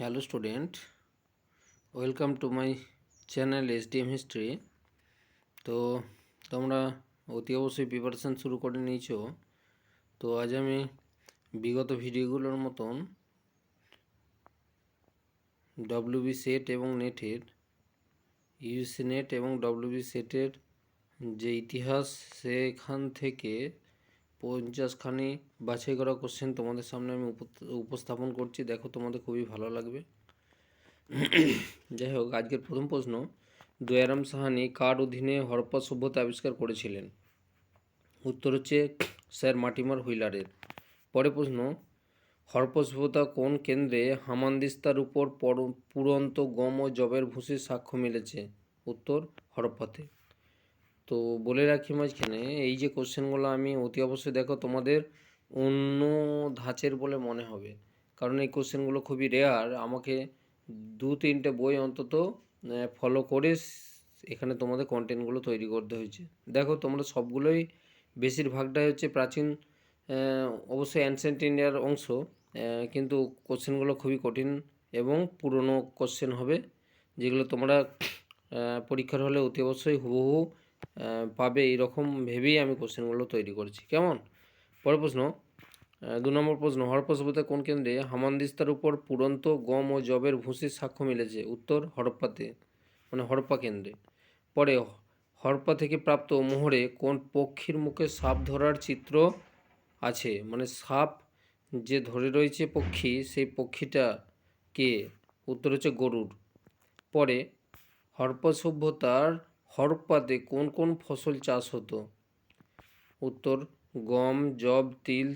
Hello student welcome to my channel S D M history তো তোমরা অতি অবশ্যই প্রিপারেশান শুরু করে নিয়েছো। তো আজ আমি বিগত ভিডিওগুলোর মতন ডব্লিউবি সেট এবং নেটের ইউসি নেট এবং ডব্লিউবি সেটের যে ইতিহাস, সেখান থেকে পঞ্চাশখানি বাছাই করা কোশ্চেন তোমাদের সামনে আমি উপ- উপস্থাপন করছি। দেখো তোমাদের খুবই ভালো লাগবে। যাই হোক, আজকের প্রথম প্রশ্ন, দয়ারাম সাহানি কার অধীনে হরপ্পা সভ্যতা আবিষ্কার করেছিলেন? উত্তর হচ্ছে স্যার মাটিমার হুইলারের। পরে প্রশ্ন, হরপ্পা সভ্যতা কোন কেন্দ্রে হামানদিস্তার উপর পর- পুরন্ত গম ও জবের ভুসির সাক্ষ্য মিলেছে? উত্তর, হরপ্পাতে। তো বলে রাখি মাঝখানে, এই যে কোশ্চেনগুলো আমি অতি অবশ্যই দেখো তোমাদের অন্য ধাঁচের বলে মনে হবে। কারণ এই কোশ্চেনগুলো খুবই রেয়ার আমাকে দু তিনটে বই অন্তত ফলো করে এখানে তোমাদের কন্টেন্টগুলো তৈরি করতে হয়েছে। দেখো তোমরা সবগুলোই বেশিরভাগটাই হচ্ছে প্রাচীন অবশ্যই অ্যানসেন্ট ইন্ডিয়ার অংশ কিন্তু কোশ্চেনগুলো খুবই কঠিন এবং পুরনো কোশ্চেন হবে, যেগুলো তোমরা পরীক্ষার হলে অতি অবশ্যই হুবহু পাবে এইরকম ভেবেই আমি কোশ্চেনগুলো তৈরি করছি। কেমন? পরের প্রশ্ন দু নম্বর প্রশ্ন হরপ্পা কোন কেন্দ্রে হামানদিস্তার উপর পুরন্ত গম ও জবের ভুসির সাক্ষ্য মিলেছে? উত্তর, হরপ্পাতে মানে হরপ্পা কেন্দ্রে। পরে, হরপ্পা থেকে প্রাপ্ত মোহরে কোন পক্ষীর মুখে সাপ ধরার চিত্র আছে? মানে সাপ যে ধরে রয়েছে পক্ষী, সেই পক্ষীটা কে উত্তর হচ্ছে গরুর পরে হরপ্পা সভ্যতার হরপ্পাতে কোন কোন ফসল চাষ হতো? উত্তর, গম জব তিল,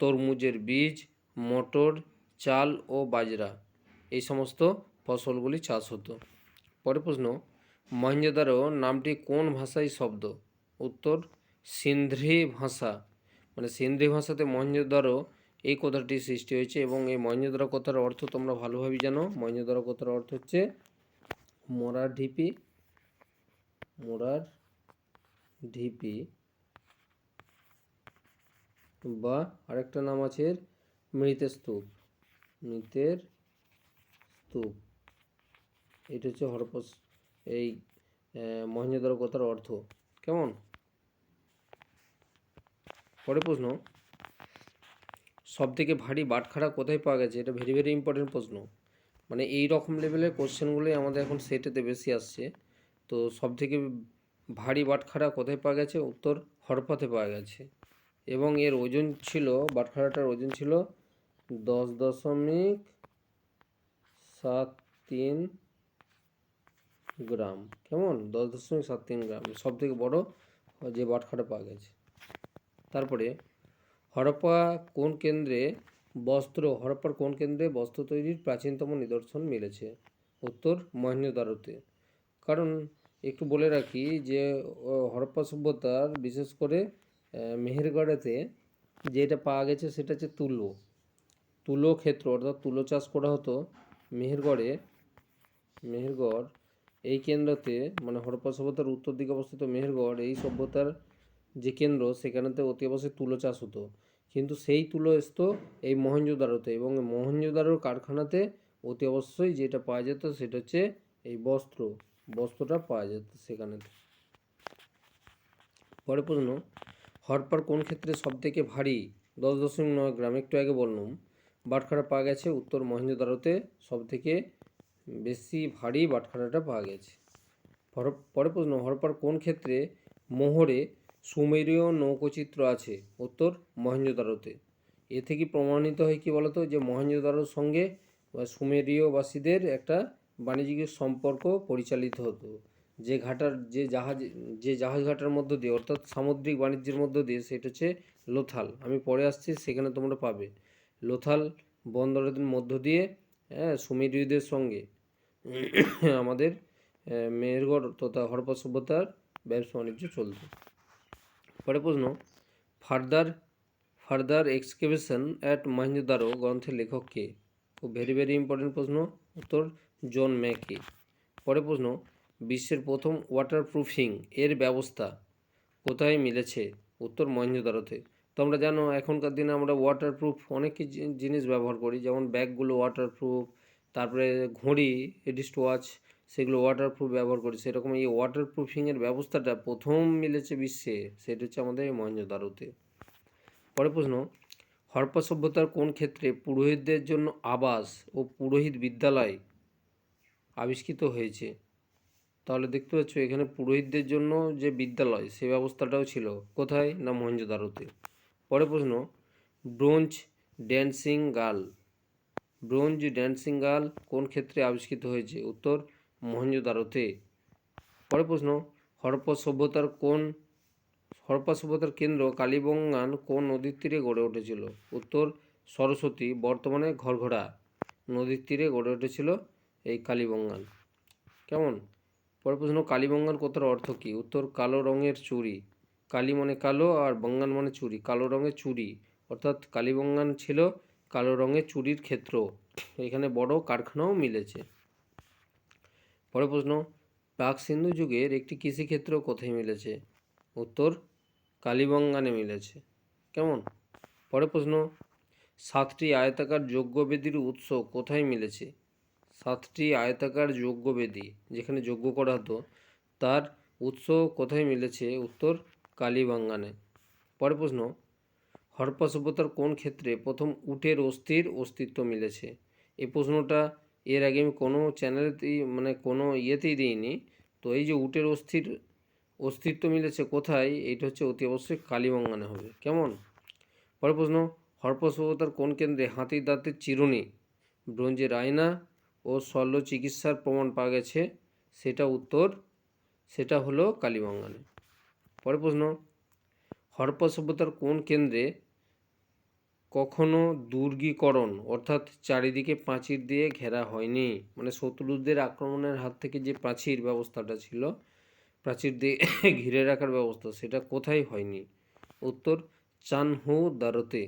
তরমুজের বীজ, মটর, চাল ও বাজরা। এই সমস্ত ফসলগুলি চাষ হতো। পরের প্রশ্ন মহেঞ্জোদারো নামটি কোন ভাষায় শব্দ? উত্তর, সিন্ধ্রি ভাষা। মানে সিন্ধ্রি ভাষাতে মহেঞ্জোদারো এই কথাটি সৃষ্টি হয়েছে এবং এই মহেঞ্জোদারো কথার অর্থ তোমরা ভালোভাবেই জানো। মহেঞ্জোদারো কথার অর্থ হচ্ছে মরা ঢিপি। মোরার ঢিপি বা আরেকটা নাম আছে মৃতের স্তূপ। মৃতের স্তূপ। এটা হচ্ছে হরপস এই মহেঞ্জোদারো কথার অর্থ। কেমন? পরে প্রশ্ন সব থেকে ভারী বাটখারা কোথায় পাওয়া গেছে? এটা ভেরি ভেরি ইম্পর্টেন্ট প্রশ্ন। মানে এই রকম লেভেলের কোশ্চেনগুলোই আমাদের এখন সেটেতে বেশি আসছে। তো সব থেকে ভারী বাটখারা কোথায় পাওয়া গেছে? উত্তর হরপাতে পাওয়া গেছে। এবং এর ওজন ছিল, বাটখারাটার ওজন ছিল দশ দশমিক সাত তিন গ্রাম। কেমন? দশ দশমিক সাত তিন গ্রাম। সব থেকে বড় যে বাটখারা পাওয়া গেছে। তারপরে হরপ্পা কোন কেন্দ্রে বস্ত্র, হরপ্পার কোন কেন্দ্রে বস্ত্র তৈরির প্রাচীনতম নিদর্শন মিলেছে? উত্তর মহেঞ্জোদারোতে কারণ একটু বলে রাখি যে হরপ্পা সভ্যতার বিশেষ করে মেহেরগড়েতে যেটা পাওয়া গেছে সেটা হচ্ছে তুলো। তুলো ক্ষেত্র, অর্থাৎ তুলো চাষ করা হতো মেহেরগড়ে। মেহেরগড় এই কেন্দ্রতে মানে হরপ্পা সভ্যতার উত্তর দিকে অবস্থিত মেহেরগড়, এই সভ্যতার যে কেন্দ্র, সেখানেতে অতি অবশ্যই তুলো চাষ হতো। কিন্তু সেই তুলো আসতো এই মহেঞ্জোদারোতে এবং মহেঞ্জোদারোর কারখানাতে অতি অবশ্যই যেটা পাওয়া যেত সেটা হচ্ছে এই বস্ত্র। বস্ত্রটা পাওয়া যেত সেখানে। পরে প্রশ্ন, হরপার কোন ক্ষেত্রে সবথেকে ভারী? দশ দশমিক নয় গ্রাম, একটু আগে বললাম। বাটখারা পাওয়া গেছে, উত্তর মহেঞ্জোদারোতে সবথেকে বেশি ভারী বাটখারাটা পাওয়া গেছে। পরে প্রশ্ন, হরপার কোন ক্ষেত্রে মোহরে সুমেরীয় নৌকচিত্র আছে? উত্তর মহেঞ্জোদারোতে এ থেকে প্রমাণিত হয় কি বলতো? যে মহেঞ্জোদারোর সঙ্গে সুমেরীয়বাসীদের একটা বাণিজ্যিক সম্পর্ক পরিচালিত হতো। যে ঘাটার, যে জাহাজ যে জাহাজ ঘাটার মধ্য দিয়ে, অর্থাৎ সামুদ্রিক বাণিজ্যের মধ্য দিয়ে, সেটা হচ্ছে লোথাল। আমি পরে আসছি, সেখানে তোমরা পাবে। লোথাল বন্দরের মধ্য দিয়ে হ্যাঁ সুমেরীয়দের সঙ্গে। আমাদের মেহেরগড় তথা হরপ্পা সভ্যতার ব্যবসা বাণিজ্য চলত। পরে প্রশ্ন, further further excavation at Mohenjodaro গ্রন্থের লেখক কে? খুব ভেরি ভেরি ইম্পর্টেন্ট প্রশ্ন। উত্তর জন ম্যাকে। পরে প্রশ্ন, বিশ্বের প্রথম ওয়াটারপ্রুফিং এর ব্যবস্থা কোথায় মিলেছে? উত্তর মহেঞ্জোদারোতে তোমরা জানো, এখনকার দিনে আমরা ওয়াটারপ্রুফ অনেক জিনিস ব্যবহার করি, যেমন ব্যাগগুলো ওয়াটারপ্রুফ তারপরে ঘড়ি রিস্ট ওয়াচ সেগুলো ওয়াটারপ্রুফ ব্যবহার করি। সেরকম এই ওয়াটারপ্রুফিংয়ের ব্যবস্থাটা প্রথম মিলেছে বিশ্বে, সেটা হচ্ছে আমাদের মহেঞ্জোদারোতে পরে প্রশ্ন, হরপ্পা সভ্যতার কোন ক্ষেত্রে পুরোহিতদের জন্য আবাস ও পুরোহিত বিদ্যালয় আবিষ্কৃত হয়েছে। তাহলে দেখতে পাচ্ছ, এখানে পুরোহিতদের জন্য যে বিদ্যালয়, সে ব্যবস্থাটাও ছিল। কোথায়? না মহেঞ্জোদারোতে পরে প্রশ্ন, bronze dancing girl bronze dancing girl কোন ক্ষেত্রে আবিষ্কৃত হয়েছে? উত্তর মহেঞ্জোদারোতে পরে প্রশ্ন, হরপ্পা সভ্যতার কোন, হরপ্পা সভ্যতার কেন্দ্র কালীবঙ্গান কোন নদীর তীরে গড়ে উঠেছিল? উত্তর, সরস্বতী, বর্তমানে ঘরঘড়া নদীর তীরে গড়ে উঠেছিল এই কালীবঙ্গান কেমন? পরে প্রশ্ন কালীবঙ্গান কথার অর্থ কী? উত্তর, কালো রঙের চুড়ি। কালী মানে কালো আর বঙ্গান মানে চুড়ি। কালো রঙের চুড়ি। অর্থাৎ কালীবঙ্গান ছিল কালো রঙের চুড়ির ক্ষেত্র। এখানে বড় কারখানাও মিলেছে। পরে প্রশ্ন প্রাক সিন্ধু যুগের একটি কৃষিক্ষেত্র কোথায় মিলেছে? উত্তর কালীবঙ্গানে মিলেছে। কেমন? পরে প্রশ্ন, সাতটি আয়তাকার যজ্ঞবেদীর উৎস কোথায় মিলেছে? সাতটি আয়তাকার যজ্ঞবেদী যেখানে যজ্ঞ করা হতো, তার উৎস কোথায় মিলেছে? উত্তর কালীবাঙ্গানে পরে প্রশ্ন হরপ্পা সভ্যতার কোন ক্ষেত্রে প্রথম উটের অস্থির অস্তিত্ব মিলেছে? এই প্রশ্নটা এর আগে আমি কোনো চ্যানেলেতেই মানে কোনো ইয়েতেই দিইনি। তো এই যে উটের অস্থির অস্তিত্ব মিলেছে কোথায়, এইটা হচ্ছে অতি অবশ্যই কালীবাঙ্গানে হবে। কেমন? পরে প্রশ্ন হরপ্পা সভ্যতার কোন কেন্দ্রে হাতির দাঁতের চিরুনি, ব্রোঞ্জের আয়না ও শল্য চিকিৎসার প্রমাণ পাওয়া গেছে, সেটা উত্তর, সেটা হলো কালীবাঙ্গানে পরে প্রশ্ন, হরপ্পা সভ্যতার কোন কেন্দ্রে কখনো দুর্গীকরণ, অর্থাৎ চারিদিকে প্রাচীর দিয়ে ঘেরা হয়নি? মানে শত্রুদের আক্রমণের হাত থেকে যে প্রাচীর ব্যবস্থাটা ছিল, প্রাচীর দিয়ে ঘিরে রাখার ব্যবস্থা, সেটা কোথায় হয়নি? উত্তর চানহু দারোতে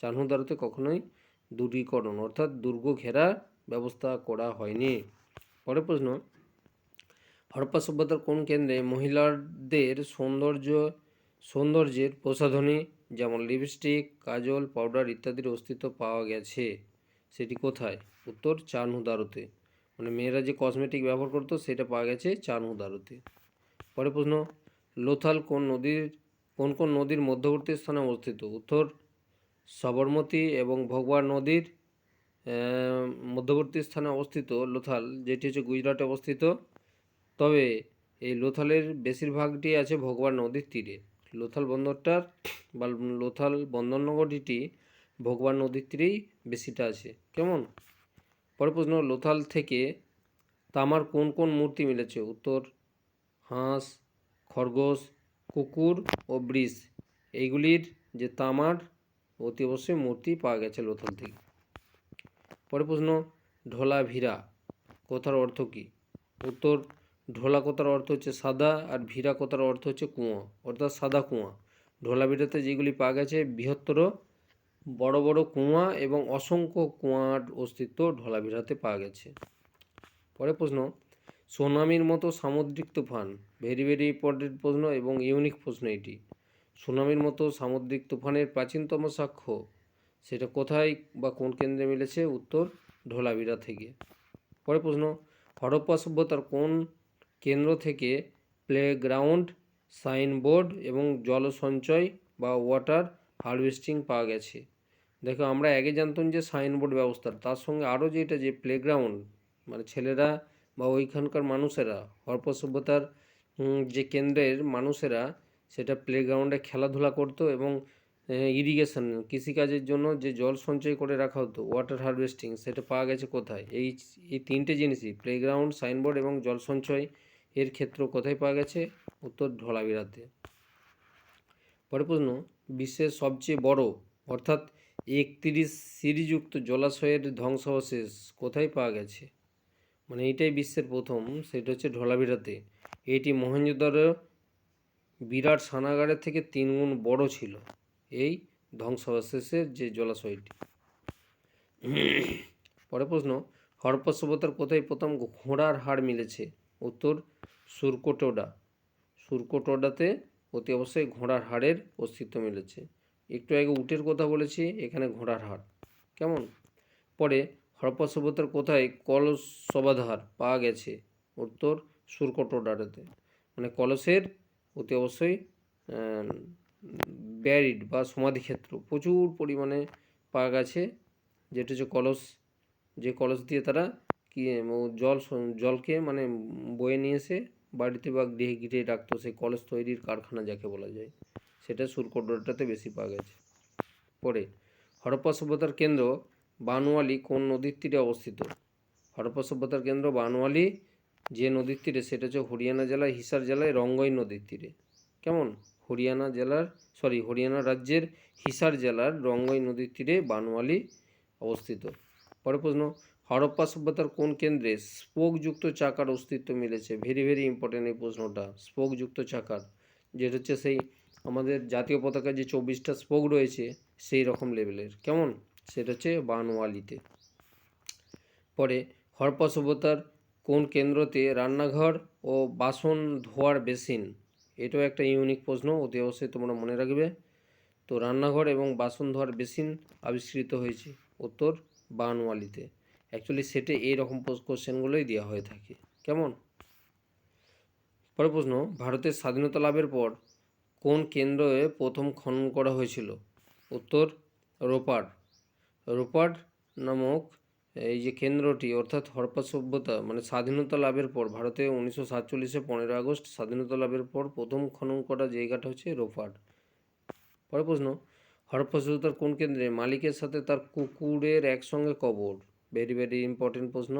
চানহু দারোতে কখনোই দুর্গীকরণ, অর্থাৎ দুর্গ ঘেরা ব্যবস্থা করা হয়নি। পরের প্রশ্ন, হরপ্পা সভ্যতার কোন কেন্দ্রে মহিলাদের সৌন্দর্য, সৌন্দর্যের প্রসাধনী যেমন লিপস্টিক, কাজল, পাউডার ইত্যাদির অস্তিত্ব পাওয়া গেছে, সেটি কোথায়? উত্তর, চানহুদারোতে। মানে মেয়েরা যে কসমেটিক ব্যবহার করতো, সেটা পাওয়া গেছে চানহুদারোতে। পরে প্রশ্ন, লোথাল কোন নদীর, কোন কোন নদীর মধ্যবর্তী স্থানে অবস্থিত? উত্তর, সবরমতী এবং ভগবান নদীর মধ্যবর্তী স্থানে অবস্থিত লোথাল, যেটি হচ্ছে গুজরাটে অবস্থিত। তবে এই লোথালের বেশিরভাগটি আছে ভগবান নদীর তীরে। লোথাল বন্দরটার বা লোথাল বন্দরনগরীটি ভগবান নদীর তীরেই বেশিটা আছে। কেমন? পরে প্রশ্ন, লোথাল থেকে তামার কোন কোন মূর্তি মিলেছে? উত্তর, হাঁস, খরগোশ, কুকুর ও বৃষ এইগুলির যে তামার, অতি অবশ্যই মূর্তি পাওয়া গেছে লোথাল থেকে। পরে প্রশ্ন, ঢোলা কথার অর্থ কী? উত্তর, ঢোলা কথার অর্থ হচ্ছে সাদা আর ভিরা কথার অর্থ হচ্ছে কুঁয়ো, অর্থাৎ সাদা কুঁয়া। ঢোলা ভিরাতে যেগুলি পাওয়া গেছে বৃহত্তর, বড় বড় কুঁয়া এবং অসংখ্য কুঁয়ার অস্তিত্ব ঢোলা ভিরাতে পাওয়া গেছে। পরে প্রশ্ন, সুনামির মতো সামুদ্রিক তুফান, ভেরি ভেরি ইম্পর্টেন্ট প্রশ্ন এবং ইউনিক প্রশ্ন এটি। সুনামির মতো সামুদ্রিক তুফানের প্রাচীনতম সাক্ষ্য সেটা কোথায় বা কোন কেন্দ্রে মিলেছে? উত্তর ঢোলাভিরা থেকে। পরে প্রশ্ন, হরপ্পা সভ্যতার কোন কেন্দ্র থেকে প্লেগ্রাউন্ড, সাইনবোর্ড এবং জল সঞ্চয় বা ওয়াটার হারভেস্টিং পাওয়া গেছে? দেখো, আমরা আগে জানতাম যে সাইনবোর্ড ব্যবস্থা তার সঙ্গে আরও যেটা যে প্লেগ্রাউন্ড মানে ছেলেরা বা ওইখানকার মানুষেরা, হরপ্পা সভ্যতার যে কেন্দ্রের মানুষেরা, সেটা প্লেগ্রাউন্ডে খেলাধুলা করতো এবং ইরিগেশন কৃষিকাজের জন্য যে জল সঞ্চয় করে রাখা হতো ওয়াটার হারভেস্টিং সেটা পাওয়া গেছে কোথায়? এই এই তিনটে জিনিসই প্লেগ্রাউন্ড সাইনবোর্ড এবং জল সঞ্চয় এর ক্ষেত্র কোথায় পাওয়া গেছে? উত্তর ঢোলাবিরাতে পরে প্রশ্ন, বিশ্বের সবচেয়ে বড়, অর্থাৎ একত্রিশ সিঁড়িযুক্ত জলাশয়ের ধ্বংসাবশেষ কোথায় পাওয়া গেছে? মানে এইটাই বিশ্বের প্রথম, সেটা হচ্ছে ঢোলাভিরাতে এটি মহেঞ্জোদারো বিরাট সানাগারের থেকে তিন গুণ বড় ছিল। এই ধ্বংসাবশেষের যে জলাশয়টি। পরে প্রশ্ন, হরপ্পা সভ্যতার কোথায় প্রথম ঘোড়ার হাড় মিলেছে? উত্তর, সুরকোটোডা। সুরকোটোডাতে অতি অবশ্যই ঘোড়ার হাড়ের অস্তিত্ব মিলেছে। একটু আগে উটের কথা বলেছি, এখানে ঘোড়ার হাড়। কেমন? পরে, হরপ্পা সভ্যতার কোথায় কলস সবাধার পাওয়া গেছে? উত্তর সুরকটোডারেতে মানে কলসের অতি অবশ্যই ব্যারিড বা সমাধিক্ষেত্র প্রচুর পরিমাণে পাওয়া গেছে। যেটা হচ্ছে কলস, যে কলস দিয়ে তারা কি জল জলকে মানে বয়ে নিয়ে এসে বাড়িতে বা গৃহে গৃহে রাখতো, সেই কলস তৈরির কারখানা যাকে বলা যায়। সেটা সুরকটোডাটাতে বেশি পাওয়া গেছে। পরে, হরপ্পা সভ্যতার কেন্দ্র বানওয়ালি কোন নদীর তীরে অবস্থিত? হরপ্পা সভ্যতার কেন্দ্র বানওয়ালি যে নদীর তীরে, সেটা হচ্ছে হরিয়ানা জেলায়, হিসার জেলায় রঙ্গই নদীর তীরে। কেমন? হরিয়ানা জেলার সরি হরিয়ানা রাজ্যের হিসার জেলার রঙ্গই নদীর তীরে বানওয়ালি অবস্থিত। পরে প্রশ্ন, হরপ্পা সভ্যতার কোন কেন্দ্রে স্পোকযুক্ত চাকার অস্তিত্ব মিলেছে? ভেরি ভেরি ইম্পর্টেন্ট এই প্রশ্নটা, স্পোকযুক্ত চাকার। যেটা হচ্ছে সেই আমাদের জাতীয় পতাকার যে চব্বিশটা স্পোক রয়েছে, সেই রকম লেভেলের কেমন? সেটা হচ্ছে বানওয়ালিতে। পরে, হরপ্পা সভ্যতার কোন কেন্দ্রতে রান্নাঘর ও বাসন ধোয়ার বেসিন এটাও একটা ইউনিক প্রশ্ন, অতি অবশ্যই তোমরা মনে রাখবে। তো রান্নাঘর এবং বাসন ধোয়ার বেসিন আবিষ্কৃত হয়েছে উত্তর বানওয়ালিতে। অ্যাকচুয়ালি সেটে এই রকম কোশ্চেনগুলোই দেওয়া হয়ে থাকে। কেমন? পরে প্রশ্ন, ভারতের স্বাধীনতা লাভের পর কোন কেন্দ্রে প্রথম খনন করা হয়েছিল? উত্তর রোপার। রোপার নামক এই যে কেন্দ্রটি অর্থাৎ হরপ্পা সভ্যতা মানে স্বাধীনতা লাভের পর, ভারতে উনিশশো সাতচল্লিশে পনেরো আগস্ট স্বাধীনতা লাভের পর প্রথম খনন করা জায়গাটা হচ্ছে রোপার পরে প্রশ্ন, হরপ্পা সভ্যতার কোন কেন্দ্রে মালিকের সাথে তার কুকুরের একসঙ্গে কবর? ভেরি ভেরি ইম্পর্টেন্ট প্রশ্ন।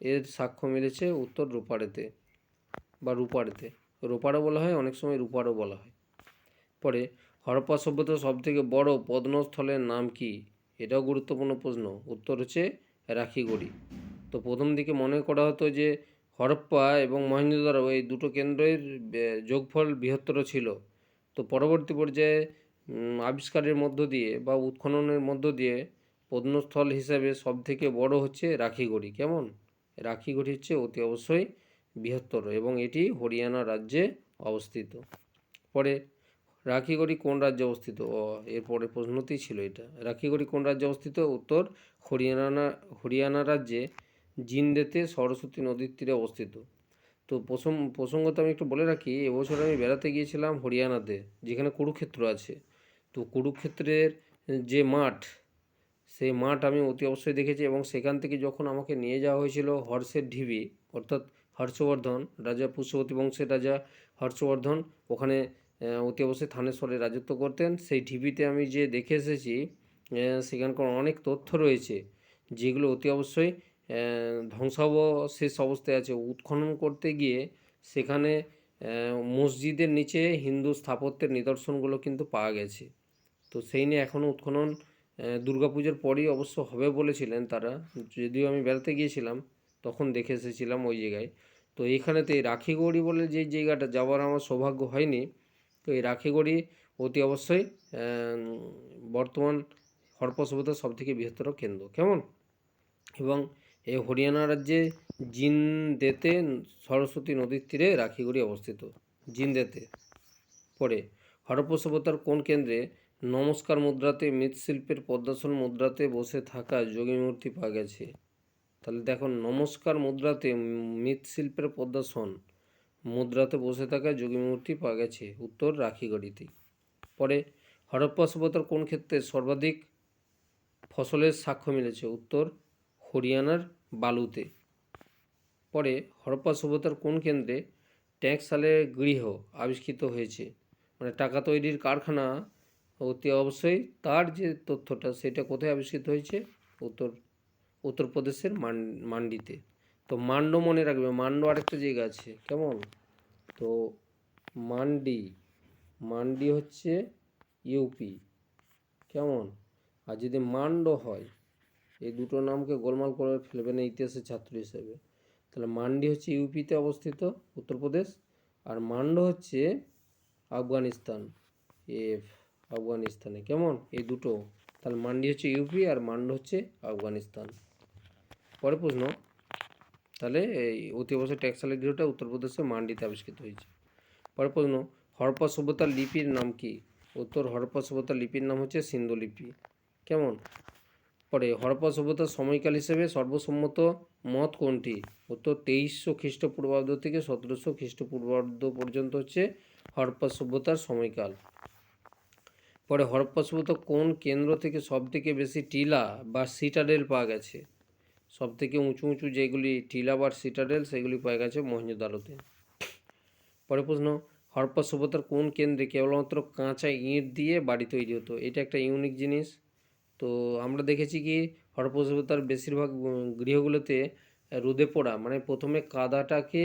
এর সাক্ষ্য মিলেছে উত্তর রূপারেতে বা রূপারেতে রূপারও বলা হয়, অনেক সময় রূপারও বলা হয়। পরে, হরপ্পা সভ্যতার সবথেকে বড় পদ্মস্থলের নাম কি? এটাও গুরুত্বপূর্ণ প্রশ্ন। উত্তর হচ্ছে রাখিগড়ি তো প্রথম দিকে মনে করা হতো যে হরপ্পা এবং মহেঞ্জোদারো এই দুটো কেন্দ্রের যোগফল বৃহত্তর ছিল। তো পরবর্তী পর্যায়ে আবিষ্কারের মধ্য দিয়ে বা উৎখননের মধ্য দিয়ে প্রত্নস্থল হিসাবে সবথেকে বড় হচ্ছে রাখিগড়ি কেমন? রাখিগড়ি হচ্ছে অতি অবশ্যই বৃহত্তর এবং এটি হরিয়ানা রাজ্যে অবস্থিত। পরে রাখিগড়ি কোন রাজ্যে অবস্থিত? ও, এরপরে প্রশ্নতেই ছিল এটা। রাখিগড়ি কোন রাজ্যে অবস্থিত? উত্তর, হরিয়ানা হরিয়ানা রাজ্যে জিন্দেতে সরস্বতী নদীর তীরে অবস্থিত। তো প্রসঙ্গ প্রসঙ্গত আমি একটু বলে রাখি, এবছর আমি বেড়াতে গিয়েছিলাম হরিয়ানাতে, যেখানে কুরুক্ষেত্র আছে। তো কুরুক্ষেত্রের যে মাঠ সেই মাঠ আমি অতি অবশ্যই দেখেছি এবং সেখান থেকে যখন আমাকে নিয়ে যাওয়া হয়েছিল হর্ষের ঢিবি, অর্থাৎ হর্ষবর্ধন, রাজা পুষ্যবতী বংশের রাজা হর্ষবর্ধন, ওখানে অতি অবশ্যই থানেশ্বরে রাজত্ব করতেন। সেই ঢিবিতে আমি যে দেখে এসেছি সেখানকার অনেক তথ্য রয়েছে, যেগুলো অতি অবশ্যই ধ্বংসাবশেষ অবস্থায় আছে। উৎখনন করতে গিয়ে সেখানে মসজিদের নিচে হিন্দু স্থাপত্যের নিদর্শনগুলো কিন্তু পাওয়া গেছে। তো সেই নিয়ে এখনও উৎখনন দুর্গাপুজোর পরেই অবশ্য হবে বলেছিলেন তারা। যদিও আমি বেড়াতে গিয়েছিলাম, তখন দেখে এসেছিলাম ওই জায়গায়। তো এইখানেতে রাখিগৌড়ি বলে যে জায়গাটা, যাওয়ার আমার সৌভাগ্য হয়নি। এই রাখিগড়ি অতি অবশ্যই বর্তমান হরপ্পা সভ্যতার সবথেকে বৃহত্তর কেন্দ্র। কেমন? এবং এই হরিয়ানা রাজ্যে জিন্দেতে সরস্বতী নদীর তীরে রাখিগড়ি অবস্থিত। জিন্দেতে পরে হরপ্পা সভ্যতার কোন কেন্দ্রে নমস্কার মুদ্রাতে, মৃৎশিল্পের পদ্মাসন মুদ্রাতে বসে থাকা যোগী মূর্তি পাওয়া গেছে? তাহলে দেখো নমস্কার মুদ্রাতে মৃৎশিল্পের পদ্মাসন মুদ্রাতে বসে থাকা যোগী মূর্তি পাওয়া গেছে উত্তর রাখিগড়িতে পরে হরপ্পা সভ্যতার কোন ক্ষেত্রে সর্বাধিক ফসলের সাক্ষ্য মিলেছে? উত্তর হরিয়ানার বালুতে। পরে হরপ্পা সভ্যতার কোন কেন্দ্রে ট্যাক্সালের গৃহ আবিষ্কৃত হয়েছে? মানে টাকা তৈরির কারখানা অতি অবশ্যই তার যে তথ্যটা, সেটা কোথায় আবিষ্কৃত হয়েছে? উত্তর, উত্তরপ্রদেশের মান, মান্ডিতে। তো মান্ড মনে রাখবে, মান্ড আরেকটা জায়গা আছে, কেমন? তো মান্ডি মান্ডি হচ্ছে ইউপি কেমন? আর যদি মান্ড হয়, এই দুটো নামকে গোলমাল করে ফেলবে না ইতিহাসের ছাত্র হিসেবে, তাহলে মান্ডি হচ্ছে ইউপিতে অবস্থিত, উত্তরপ্রদেশ, আর মান্ড হচ্ছে আফগানিস্তান, এফ, আফগানিস্তানে, কেমন? এই দুটো, তাহলে মান্ডি হচ্ছে ইউপি আর মান্ড হচ্ছে আফগানিস্তান। পরে প্রশ্ন তাহলে এই অতি অবশ্যই ট্যাক্সালের গৃহটা উত্তরপ্রদেশে মান্ডিতে আবিষ্কৃত হয়েছে। পরে প্রশ্ন, হরপ্পা সভ্যতার লিপির নাম কি? উত্তর, হরপ্পা সভ্যতার লিপির নাম হচ্ছে সিন্ধু লিপি। কেমন? পরে, হরপ্পা সভ্যতার সময়কাল হিসেবে সর্বসম্মত মত কোনটি? উত্তর, তেইশশো খ্রিস্টপূর্বাব্দ থেকে সতেরোশো খ্রিস্টপূর্বাব্দ পর্যন্ত হচ্ছে হরপ্পা সভ্যতার সময়কাল। পরে, হরপ্পা সভ্যতা কোন কেন্দ্র থেকে সবথেকে বেশি টিলা বা সিটাডেল পাওয়া গেছে? সবথেকে উঁচু উঁচু যেগুলি টিলা বা সিটাডেল, সেগুলি পাওয়া গেছে মহেঞ্জোদারোতে পরে প্রশ্ন, হরপ্পা সভ্যতার কোন কেন্দ্রে কেবলমাত্র কাঁচা ইঁট দিয়ে বাড়ি তৈরি হতো? এটা একটা ইউনিক জিনিস। তো আমরা দেখেছি কি, হরপ্পা সভ্যতার বেশিরভাগ গৃহগুলোতে রোদে পোড়া মানে প্রথমে কাদাটাকে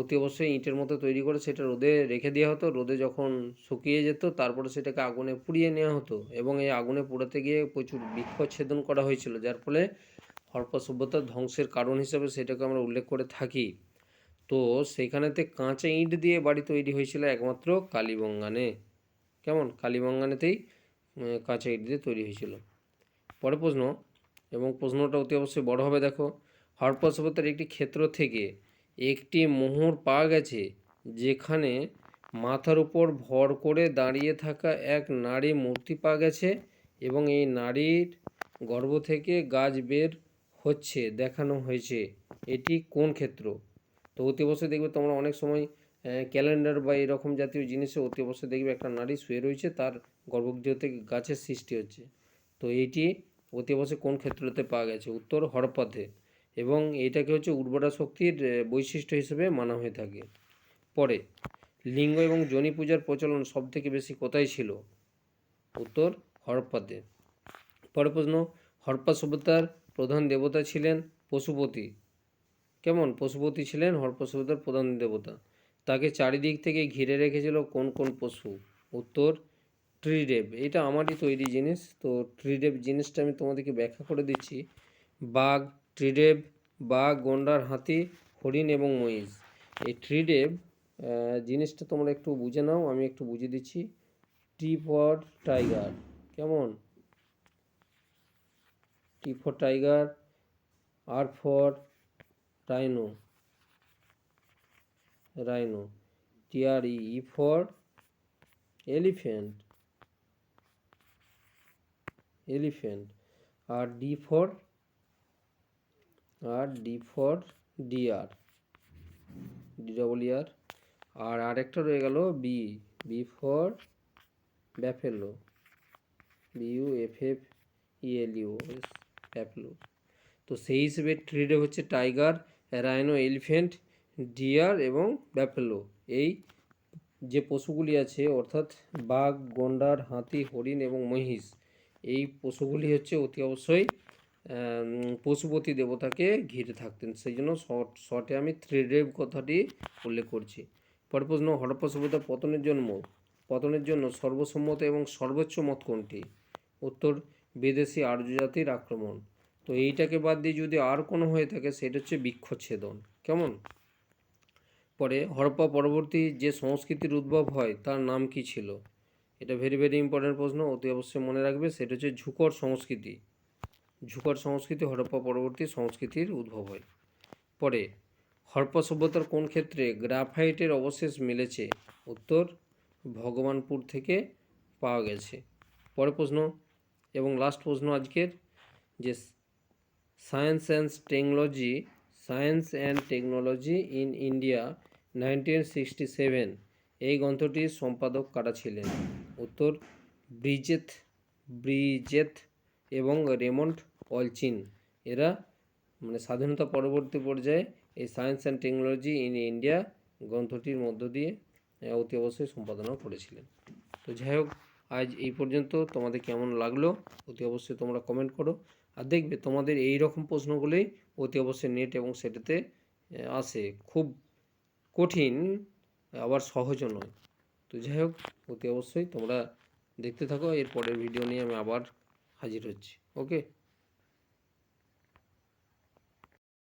অতি অবশ্যই ইঁটের মতো তৈরি করে সেটা রোদে রেখে দেওয়া হতো। রোদে যখন শুকিয়ে যেত, তারপরে সেটাকে আগুনে পুড়িয়ে নেওয়া হতো এবং এই আগুনে পোড়াতে গিয়ে প্রচুর বৃক্ষচ্ছেদন করা হয়েছিল, যার ফলে হরপ্পা সভ্যতার ধ্বংসের কারণ হিসেবে সেটাকে আমরা উল্লেখ করে থাকি। তো সেখানেতে কাঁচা ইঁট দিয়ে বাড়ি তৈরি হয়েছিল একমাত্র কালীবঙ্গানে। কেমন? কালীবঙ্গানেতেই কাঁচা ইট দিয়ে তৈরি হয়েছিল। পরে প্রশ্ন, এবং প্রশ্নটা অতি অবশ্যই বড় হবে, দেখো। হরপ্পা সভ্যতার একটি ক্ষেত্র থেকে একটি মোহর পাওয়া গেছে, যেখানে মাথার উপর ভর করে দাঁড়িয়ে থাকা এক নারী মূর্তি পাওয়া গেছে, এবং এই নারীর গর্ভ থেকে গাছ বের হচ্ছে, দেখানো হয়েছে। এটি কোন ক্ষেত্র? তো অতি অবশ্যই দেখবে তোমরা অনেক সময় ক্যালেন্ডার বা এরকম জাতীয় জিনিসে অতি অবশ্যই দেখবে একটা নারী শুয়ে রয়েছে, তার গর্ভগৃহ থেকে গাছের সৃষ্টি হচ্ছে। তো এইটি অতি অবশ্যই কোন ক্ষেত্রতে পাওয়া গেছে? উত্তর হরপ্পাতে এবং এইটাকে হচ্ছে উর্বরা শক্তির বৈশিষ্ট্য হিসেবে মানা হয়ে থাকে। পরে, লিঙ্গ এবং জনি পূজার প্রচলন সব থেকে বেশি কোথায় ছিল? উত্তর হরপ্পাতে পরে প্রশ্ন হরপ্পা সভ্যতার প্রধান দেবতা ছিলেন পশুপতি। কেমন? পশুপতি ছিলেন হরপ্পা সভ্যতার প্রধান দেবতা। তাকে চারিদিক থেকে ঘিরে রেখেছিল কোন কোন পশু? উত্তর ট্রিডেব এটা আমারই তৈরি জিনিস। তো ট্রিডেব জিনিসটা আমি তোমাদেরকে ব্যাখ্যা করে দিচ্ছি। বাঘ ট্রিডেব বাঘ গন্ডার, হাতি, হরিণ এবং মহিষ। এই ট্রিডেব জিনিসটা তোমরা একটু বুঝে নাও, আমি একটু বুঝিয়ে দিচ্ছি। T for tiger. কেমন? T for tiger, R for rhino rhino, T R E for, elephant elephant, R D for, R D for deer D double E R আর আরেকটা রয়ে গেল B B for buffalo, B U F F E L U buffalo তো সেই হিসেবে ট্রিডে হচ্ছে tiger rhino elephant, deer এবং buffalo এই যে পশুগুলি আছে, অর্থাৎ বাঘ, গন্ডার, হাতি, হরিণ এবং মহিষ, এই পশুগুলি হচ্ছে অতি অবশ্যই পশুপতি দেবতাকে ঘিরে থাকতেন। সেই জন্য শর্ট শর্টে আমি থ্রিডেভ কথাটি উল্লেখ করছি। পরে হরপ্পা সভ্যতা পতনের জন্ম, পতনের জন্য সর্বসম্মত এবং সর্বোচ্চ মত কোনটি? উত্তর বিদেশি আর্য জাতির আক্রমণ। তো এইটাকে বাদ দিয়ে যদি আর কোনো হয়ে থাকে, সেটা হচ্ছে বৃক্ষচ্ছেদন কেমন? পরে হরপ্পা পরবর্তী যে সংস্কৃতির উদ্ভব হয়, তার নাম কি ছিল? এটা ভেরি ভেরি ইম্পর্টেন্ট প্রশ্ন, অতি অবশ্যই মনে রাখবে। সেটা হচ্ছে ঝুকর সংস্কৃতি। ঝুকর সংস্কৃতি, হরপ্পা পরবর্তী সংস্কৃতির উদ্ভব হয়। পরে হরপ্পা সভ্যতার কোন ক্ষেত্রে গ্রাফাইটের অবশেষ মিলেছে? উত্তর, ভগবানপুর থেকে পাওয়া গেছে। পরে প্রশ্ন এবং লাস্ট প্রশ্ন আজকের, যে science and technology science and technology in India nineteen sixty seven এই গ্রন্থটির সম্পাদক কারা ছিলেন? উত্তর, ব্রিজেথ ব্রিজেথ এবং রেমন্ড অলচিন। এরা মানে স্বাধীনতা পরবর্তী পর্যায়ে এই science and technology in India গ্রন্থটির মধ্য দিয়ে অতি অবশ্যই সম্পাদনা করেছিলেন। তো যাই হোক আজ এই পর্যন্ত। তোমাদের কেমন লাগল? অতি অবশ্যই তোমরা কমেন্ট করো। আর দেখবে তোমাদের এই রকম প্রশ্নগুলোই অতি অবশ্যই নেট এবং সেটাতে আসে। খুব কঠিন, আবার সহজও নয়। তো যাই হোক, অতি অবশ্যই তোমরা দেখতে থাকো। এর পরের ভিডিও নিয়ে আমি আবার হাজির হচ্ছি। ওকে